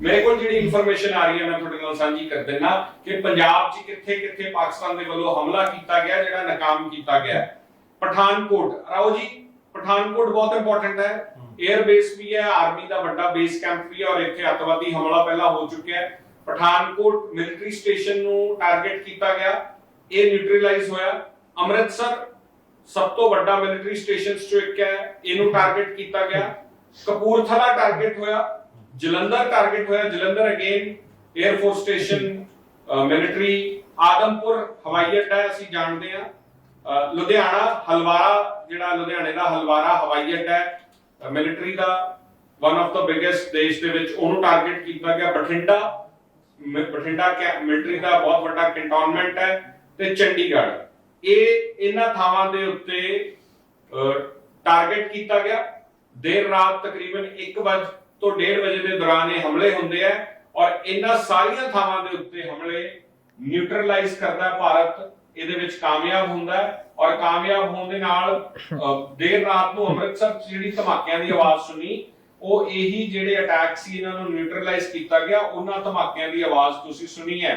ਮੇਰੇ ਕੋਲ ਜਿਹੜੀ ਇਨਫੋਰਮੇਸ਼ਨ ਆ ਰਹੀ ਹੈ ਮੈਂ ਤੁਹਾਡੇ ਨਾਲ ਸਾਂਝੀ ਕਰ ਦਿੰਨਾ ਕਿ ਪੰਜਾਬ 'ਚ ਕਿੱਥੇ ਕਿੱਥੇ ਪਾਕਿਸਤਾਨ ਦੇ ਵੱਲੋਂ ਹਮਲਾ ਕੀਤਾ ਗਿਆ ਜਿਹੜਾ ਨਾਕਾਮ ਕੀਤਾ ਗਿਆ। ਪਠਾਨਕੋਟ ਰਾਓ ਜੀ ਪਠਾਨਕੋਟ ਬਹੁਤ ਇੰਪੋਰਟੈਂਟ ਹੈ। 에ਅਰ ਬੇਸ ਵੀ ਹੈ ਆਰਮੀ ਦਾ ਵੱਡਾ ਬੇਸ ਕੈਂਪ ਵੀ ਹੈ ਔਰ ਇੱਥੇ ਅੱਤਵਾਦੀ ਹਮਲਾ ਪਹਿਲਾਂ ਹੋ ਚੁੱਕਿਆ ਹੈ। ਪਠਾਨਕੋਟ ਮਿਲਟਰੀ ਸਟੇਸ਼ਨ ਨੂੰ ਟਾਰਗੇਟ ਕੀਤਾ ਗਿਆ। ਇਹ ਨਿਊਟਰਲਾਈਜ਼ ਹੋਇਆ। ਅੰਮ੍ਰਿਤਸਰ ਸਭ ਤੋਂ ਵੱਡਾ ਮਿਲਟਰੀ ਸਟੇਸ਼ਨਸ ਚੋਂ ਇੱਕ ਹੈ। ਇਹਨੂੰ ਟਾਰਗੇਟ ਕੀਤਾ ਗਿਆ। ਕਪੂਰਥਲਾ ਟਾਰਗੇਟ ਹੋਇਆ। ਜਲੰਧਰ ਟਾਰਗੇਟ ਹੋਇਆ Jalandhar again air force station military Adampur ਹਵਾਈ ਅੱਡਾ ਅਸੀਂ ਜਾਣਦੇ ਹਾਂ। ਲੁਧਿਆਣਾ, ਹਲਵਾਰਾ, ਜਿਹੜਾ ਲੁਧਿਆਣੇ ਦਾ ਹਲਵਾਰਾ ਹਵਾਈ ਅੱਡਾ ਹੈ ਮਿਲਟਰੀ ਦਾ ਵਨ ਆਫ ਦਾ ਬਿਗੇਸਟ ਦੇਸ਼ ਦੇ ਵਿੱਚ ਉਹਨੂੰ ਟਾਰਗੇਟ ਕੀਤਾ ਗਿਆ। ਬਠਿੰਡਾ ਬਠਿੰਡਾ ਮਿਲਟਰੀ ਦਾ ਬਹੁਤ ਵੱਡਾ ਕੰਟੋਨਮੈਂਟ ਹੈ ਤੇ ਚੰਡੀਗੜ੍ਹ। ਇਹ ਇਹਨਾਂ ਥਾਵਾਂ ਦੇ ਉੱਤੇ ਟਾਰਗੇਟ ਕੀਤਾ ਗਿਆ। ਦੇਰ ਰਾਤ ਤਕਰੀਬਨ 1 ਵਜੇ ਤੋਂ 1:30 ਵਜੇ ਦੇ ਦੌਰਾਨ ਇਹ ਹਮਲੇ ਹੁੰਦੇ ਆ ਔਰ ਇਹਨਾਂ ਸਾਰੀਆਂ ਥਾਵਾਂ ਦੇ ਉੱਤੇ ਹਮਲੇ ਨਿਊਟਰਲਾਈਜ਼ ਕਰਦਾ ਭਾਰਤ ਇਹਦੇ ਵਿੱਚ ਕਾਮਯਾਬ ਹੁੰਦਾ ਔਰ ਕਾਮਯਾਬ ਹੋਣ ਦੇ ਨਾਲ ਦੇਰ ਰਾਤ ਨੂੰ ਅੰਮ੍ਰਿਤਸਰ 'ਚ ਜਿਹੜੀ ਧਮਾਕਿਆਂ ਦੀ ਆਵਾਜ਼ ਸੁਣੀ, ਉਹ ਇਹੀ ਜਿਹੜੇ ਅਟੈਕ ਸੀ ਇਹਨਾਂ ਨੂੰ ਨਿਊਟਰਲਾਈਜ਼ ਕੀਤਾ ਗਿਆ, ਉਹਨਾਂ ਧਮਾਕਿਆਂ ਦੀ ਆਵਾਜ਼ ਤੁਸੀਂ ਸੁਣੀ ਹੈ।